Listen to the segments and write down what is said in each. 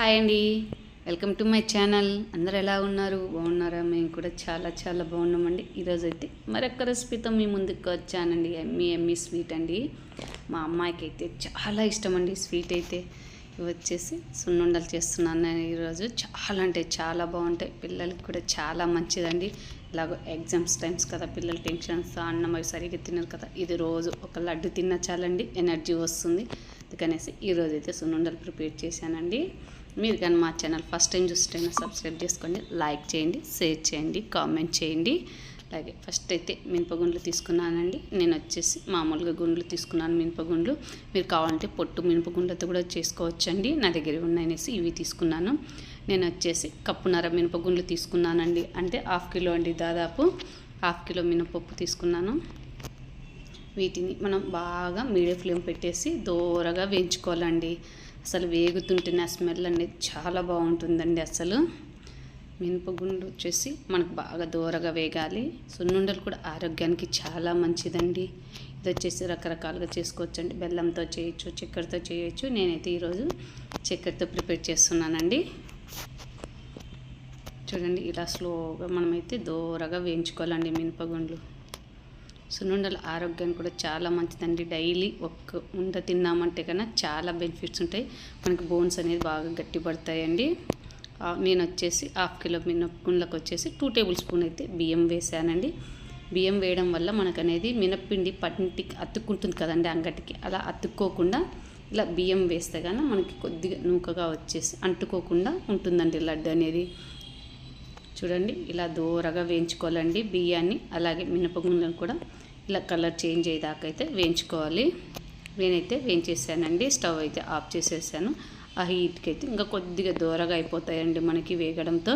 Hi అండి. Welcome to my channel. అందరు ఎలా ఉన్నారు? బాగున్నారా? మేము కూడా చాలా చాలా బాగున్నామండి. ఈరోజు అయితే మరొక రెసిపీతో మీ ముందుకు వచ్చానండి. ఎమ్మీ ఎమ్మీ స్వీట్ అండి. మా అమ్మాయికి అయితే చాలా ఇష్టం అండి స్వీట్ అయితే. ఇవి వచ్చేసి సున్నుండలు చేస్తున్నాను నేను ఈరోజు. చాలా అంటే చాలా బాగుంటాయి. పిల్లలకి కూడా చాలా మంచిదండి. ఇలాగో ఎగ్జామ్స్ టైమ్స్ కదా పిల్లలు టెన్షన్స్ అన్నం అవి సరిగ్గా తినరు కదా. ఇది రోజు ఒక లడ్డు తిన్నా చాలండి. ఎనర్జీ వస్తుంది. అందుకనేసి ఈరోజు అయితే సున్నుండలు ప్రిపేర్ చేశానండి. మీరు కానీ మా ఛానల్ ఫస్ట్ టైం చూస్తేనే సబ్స్క్రైబ్ చేసుకోండి లైక్ చేయండి షేర్ చేయండి కామెంట్ చేయండి. అలాగే ఫస్ట్ అయితే మినపగుండ్లు తీసుకున్నానండి. నేను వచ్చేసి మామూలుగా గుండ్లు తీసుకున్నాను మినపగుండ్లు. మీరు కావాలంటే పొట్టు మినపగుండ్లతో కూడా చేసుకోవచ్చండి. నా దగ్గర ఉన్నాయనేసి ఇవి తీసుకున్నాను. నేను వచ్చేసి కప్పున్నర మినపగుండ్లు తీసుకున్నానండి. అంటే హాఫ్ కిలో అండి దాదాపు. హాఫ్ కిలో మినపప్పు తీసుకున్నాను. వీటిని మనం బాగా మీడియం ఫ్లేమ్ పెట్టేసి దూరగా వేయించుకోవాలండి. అసలు వేగుతుంటేనే ఆ స్మెల్ అనేది చాలా బాగుంటుందండి అసలు. మినపగుండు వచ్చేసి మనకు బాగా దూరగా వేగాలి. సున్నుండలు కూడా ఆరోగ్యానికి చాలా మంచిదండి. ఇది వచ్చేసి రకరకాలుగా చేసుకోవచ్చండి. బెల్లంతో చేయొచ్చు చక్కెరతో చేయొచ్చు. నేనైతే ఈరోజు చక్కెరతో ప్రిపేర్ చేస్తున్నానండి. చూడండి ఇలా స్లోగా మనమైతే దూరగా వేయించుకోవాలండి మినపగుండ్లు సున్నుండల ఆరోగ్యానికి కూడా చాలా మంచిదండి. డైలీ ఒక్క ఉండ తిన్నామంటే కన్నా చాలా బెనిఫిట్స్ ఉంటాయి. మనకి బోన్స్ అనేది బాగా గట్టిపడతాయండి. నేను వచ్చేసి హాఫ్ కిలో మినపగుండ్లకు వచ్చేసి టూ టేబుల్ స్పూన్ అయితే బియ్యం వేసానండి. బియ్యం వేయడం వల్ల మనకు అనేది మినప్పిండి పట్టింటికి అతుక్కుంటుంది కదండి అంగటికి. అలా అతుక్కోకుండా ఇలా బియ్యం వేస్తే కానీ మనకి కొద్దిగా నూకగా వచ్చేసి అంటుకోకుండా ఉంటుందండి లడ్డు అనేది చూడండి ఇలా దూరగా వేయించుకోవాలండి బియ్యాన్ని అలాగే మినపగుండ్లను కూడా ఇలా కలర్ చేంజ్ అయ్యేదాకా అయితే వేయించుకోవాలి. నేనైతే వేయించేసానండి స్టవ్ అయితే ఆఫ్ చేసేసాను. ఆ హీట్కి అయితే ఇంకా కొద్దిగా దూరగా అయిపోతాయండి మనకి వేగడంతో.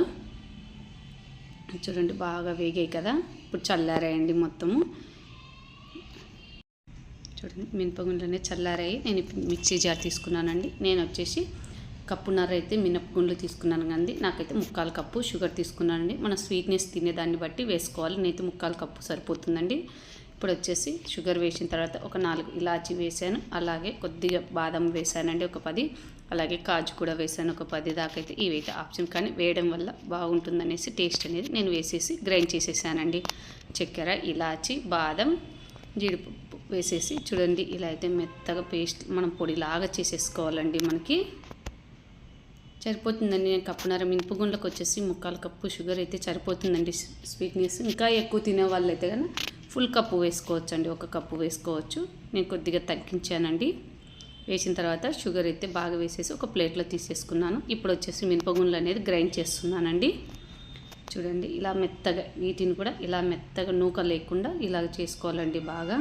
చూడండి బాగా వేగాయి కదా ఇప్పుడు చల్లారాయండి మొత్తము. చూడండి మినపగుండ్లు చల్లారాయి. నేను మిక్సీ జార్ తీసుకున్నానండి. నేను వచ్చేసి కప్పున్నర అయితే మినపగుండ్లు తీసుకున్నాను కానీ నాకైతే ముక్కాలు కప్పు షుగర్ తీసుకున్నానండి. మన స్వీట్నెస్ తినేదాన్ని బట్టి వేసుకోవాలి. నేనైతే ముక్కాలు కప్పు సరిపోతుందండి. ఇప్పుడు వచ్చేసి షుగర్ వేసిన తర్వాత ఒక నాలుగు ఇలాచి వేసాను. అలాగే కొద్దిగా బాదం వేసానండి ఒక పది. అలాగే కాజు కూడా వేసాను ఒక పది దాకా అయితే ఇవైతే ఆప్షన్. కానీ వేయడం వల్ల బాగుంటుందనేసి టేస్ట్ అనేది నేను వేసేసి గ్రైండ్ చేసేసానండి. చక్కెర ఇలాచి బాదం జీడిపప్పు వేసేసి చూడండి ఇలా అయితే మెత్తగా పేస్ట్ మనం పొడిలాగా చేసేసుకోవాలండి మనకి. సరిపోతుందండి. నేను కప్పున్నర మినపగుండ్లకు వచ్చేసి ముక్కాలు కప్పు షుగర్ అయితే సరిపోతుందండి స్వీట్నెస్ ఇంకా ఎక్కువ తినే వాళ్ళు అయితే కానీ ఫుల్ కప్పు వేసుకోవచ్చు అండి ఒక కప్పు వేసుకోవచ్చు. నేను కొద్దిగా తగ్గించానండి. వేసిన తర్వాత షుగర్ అయితే బాగా వేసేసి ఒక ప్లేట్లో తీసేసుకున్నాను. ఇప్పుడు వచ్చేసి మినపగుండ్లు అనేది గ్రైండ్ చేస్తున్నానండి. చూడండి ఇలా మెత్తగా వీటిని కూడా ఇలా మెత్తగా నూక లేకుండా ఇలా చేసుకోవాలండి బాగా.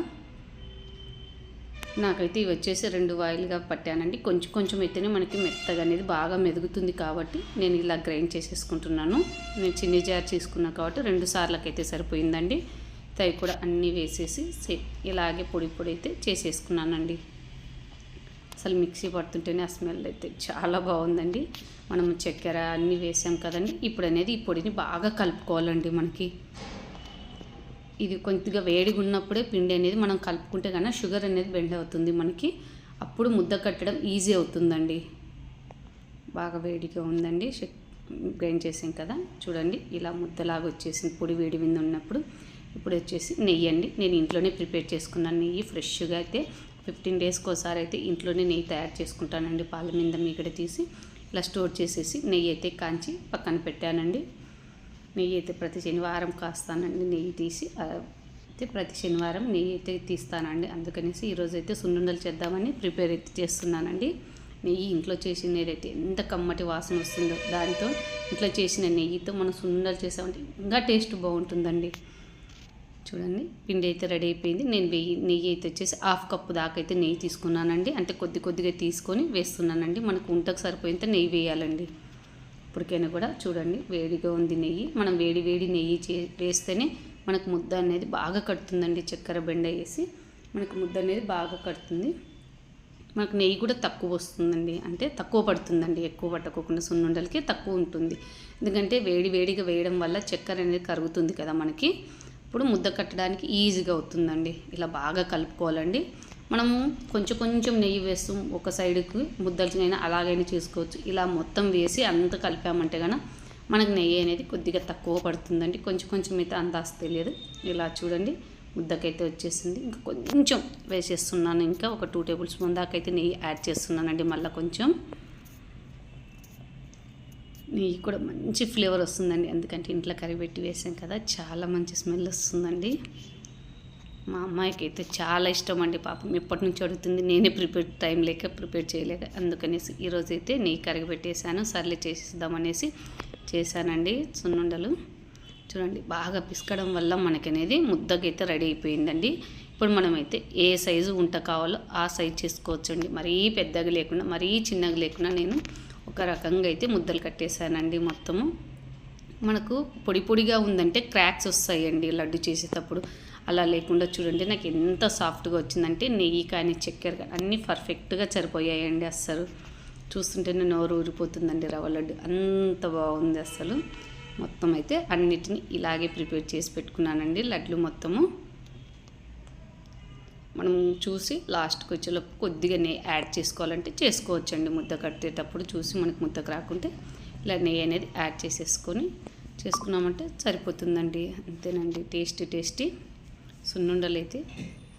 నాకైతే ఇవి వచ్చేసి రెండు వాయిల్గా పట్టానండి. కొంచెం కొంచెం అయితేనే మనకి మెత్తగా అనేది బాగా మెదుగుతుంది కాబట్టి నేను ఇలా గ్రైండ్ చేసేసుకుంటున్నాను. నేను చిన్ని జార్ తీసుకున్నా కాబట్టి రెండు సార్లకైతే సరిపోయిందండి. తవి కూడా అన్నీ వేసేసి ఇలాగే పొడి పొడి అయితే చేసేసుకున్నానండి. అసలు మిక్సీ పడుతుంటేనే ఆ స్మెల్ అయితే చాలా బాగుందండి. మనం చక్కెర అన్నీ వేసాం కదండి. ఇప్పుడు అనేది ఈ పొడిని బాగా కలుపుకోవాలండి మనకి. ఇది కొద్దిగా వేడిగా ఉన్నప్పుడే పిండి అనేది మనం కలుపుకుంటే కన్నా షుగర్ అనేది బెండ్ అవుతుంది మనకి. అప్పుడు ముద్ద కట్టడం ఈజీ అవుతుందండి. బాగా వేడిగా ఉందండి. గ్రైండ్ చేసాం కదా. చూడండి ఇలా ముద్దలాగా వచ్చేసింది. పొడి వేడి మీద ఉన్నప్పుడు ఇప్పుడు వచ్చేసి నెయ్యి అండి. నేను ఇంట్లోనే ప్రిపేర్ చేసుకున్నాను నెయ్యి ఫ్రెష్గా అయితే. ఫిఫ్టీన్ డేస్కి ఒకసారి అయితే ఇంట్లోనే నెయ్యి తయారు చేసుకుంటానండి. పాల మీద మీగడ తీసి ఇలా స్టోర్ చేసేసి నెయ్యి అయితే కాంచి పక్కన పెట్టానండి. నెయ్యి అయితే ప్రతి శనివారం కాస్తానండి నెయ్యి తీసి అయితే ప్రతి శనివారం నెయ్యి అయితే తీస్తానండి. అందుకనేసి ఈరోజు అయితే సున్నుండలు చేద్దామని ప్రిపేర్ అయితే చేస్తున్నానండి. నెయ్యి ఇంట్లో చేసిన నెయ్యి ఎంత కమ్మటి వాసన వస్తుందో దాంతో ఇంట్లో చేసిన నెయ్యితో మనం సున్నుండలు చేసామంటే ఇంకా టేస్ట్ బాగుంటుందండి. చూడండి పిండి అయితే రెడీ అయిపోయింది. నేను వెయ్యి నెయ్యి అయితే వచ్చేసి హాఫ్ కప్పు దాకా అయితే నెయ్యి తీసుకున్నానండి. అంటే కొద్ది కొద్దిగా తీసుకొని వేస్తున్నానండి. మనకు ఉంటకు సరిపోయేంత నెయ్యి వేయాలండి. ఇప్పటికైనా కూడా చూడండి వేడిగా ఉంది నెయ్యి. మనం వేడి వేడి నెయ్యి చే వేస్తేనే మనకు ముద్ద అనేది బాగా కడుతుందండి. చక్కెర బెండ వేసి మనకు ముద్ద అనేది బాగా కడుతుంది. మనకు నెయ్యి కూడా తక్కువ వస్తుందండి. అంటే తక్కువ పడుతుందండి. ఎక్కువ పట్టకోకుండా సున్నుండలకి తక్కువ ఉంటుంది. ఎందుకంటే వేడి వేడిగా వేయడం వల్ల చక్కెర అనేది కరుగుతుంది కదా మనకి. ఇప్పుడు ముద్ద కట్టడానికి ఈజీగా అవుతుందండి. ఇలా బాగా కలుపుకోవాలండి. మనము కొంచెం కొంచెం నెయ్యి వేస్తూ ఒక సైడ్కి ముద్దలైనా అలాగైనా చేసుకోవచ్చు. ఇలా మొత్తం వేసి అంత కలిపామంటే కనుక మనకు నెయ్యి అనేది కొద్దిగా తక్కువ పడుతుందండి. కొంచెం కొంచెం అయితే అందాజ తెలియదు ఇలా చూడండి. ముద్దకైతే వచ్చేసింది. ఇంకా కొంచెం వేసేస్తున్నాను. ఇంకా ఒక టూ టేబుల్ స్పూన్ దాకా అయితే నెయ్యి యాడ్ చేస్తున్నానండి. మళ్ళీ కొంచెం నెయ్యి కూడా మంచి ఫ్లేవర్ వస్తుందండి. ఎందుకంటే ఇంట్లో కర్రీ పెట్టి వేసాం కదా చాలా మంచి స్మెల్ వస్తుందండి. మా అమ్మాయికి అయితే చాలా ఇష్టం అండి పాపం. ఎప్పటి నుంచి అడుగుతుంది నేనే ప్రిపేర్ టైం లేక ప్రిపేర్ చేయలేక అందుకనేసి ఈరోజు అయితే నెయ్యి కరిగి పెట్టేశాను సర్లే చేసేద్దామనేసి చేశానండి సున్నుండలు. చూడండి బాగా పిసకడం వల్ల మనకనేది ముద్దకైతే రెడీ అయిపోయిందండి. ఇప్పుడు మనమైతే ఏ సైజు ఉంట కావాలో ఆ సైజు చేసుకోవచ్చండి. మరీ పెద్దగా లేకుండా మరీ చిన్నగా లేకుండా నేను ఒక రకంగా అయితే ముద్దలు కట్టేశానండి మొత్తము. మనకు పొడి పొడిగా ఉందంటే క్రాక్స్ వస్తాయండి లడ్డు చేసేటప్పుడు. అలా లేకుండా చూడండి నాకు ఎంత సాఫ్ట్గా వచ్చిందంటే నెయ్యి కానీ చక్కెర కానీ అన్నీ పర్ఫెక్ట్గా సరిపోయాయండి అస్సలు. చూస్తుంటేనే నోరు ఊరిపోతుందండి రవ్వ లడ్డు. అంత బాగుంది అసలు మొత్తం అయితే అన్నిటిని ఇలాగే ప్రిపేర్ చేసి పెట్టుకున్నానండి లడ్లు మొత్తము. మనం చూసి లాస్ట్కి వచ్చేలోపు కొద్దిగా నెయ్యి యాడ్ చేసుకోవాలంటే చేసుకోవచ్చండి. ముద్ద కట్టేటప్పుడు చూసి మనకు ముద్దకు రాకుంటే ఇలా నెయ్యి అనేది యాడ్ చేసేసుకొని చేసుకున్నామంటే సరిపోతుందండి. అంతేనండి. టేస్టీ టేస్టీ సున్నుండలు అయితే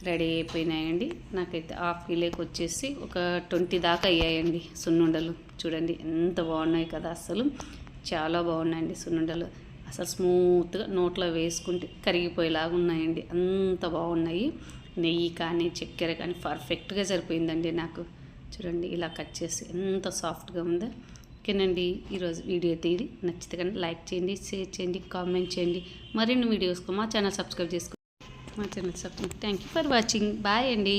రెడీ అయిపోయినాయండి. నాకైతే హాఫ్ కిలోకి వచ్చేసి ఒక ట్వంటీ దాకా అయ్యాయండి సున్నుండలు. చూడండి ఎంత బాగున్నాయి కదా అసలు. చాలా బాగున్నాయండి సున్నుండలు. అసలు స్మూత్గా నోట్లో వేసుకుంటే కరిగిపోయేలాగా ఉన్నాయండి. అంత బాగున్నాయి. నెయ్యి కానీ చక్కెర కానీ పర్ఫెక్ట్గా సరిపోయిందండి నాకు. చూడండి ఇలా కట్ చేసి ఎంత సాఫ్ట్గా ఉందో. ఓకేనండి. ఈరోజు వీడియో అయితే ఇది. నచ్చితే కానీ లైక్ చేయండి షేర్ చేయండి కామెంట్ చేయండి. మరిన్ని వీడియోస్కు మా ఛానల్ సబ్స్క్రైబ్ చేసుకోండి. మా channel subscribe. Thank you for watching. Bye అండి.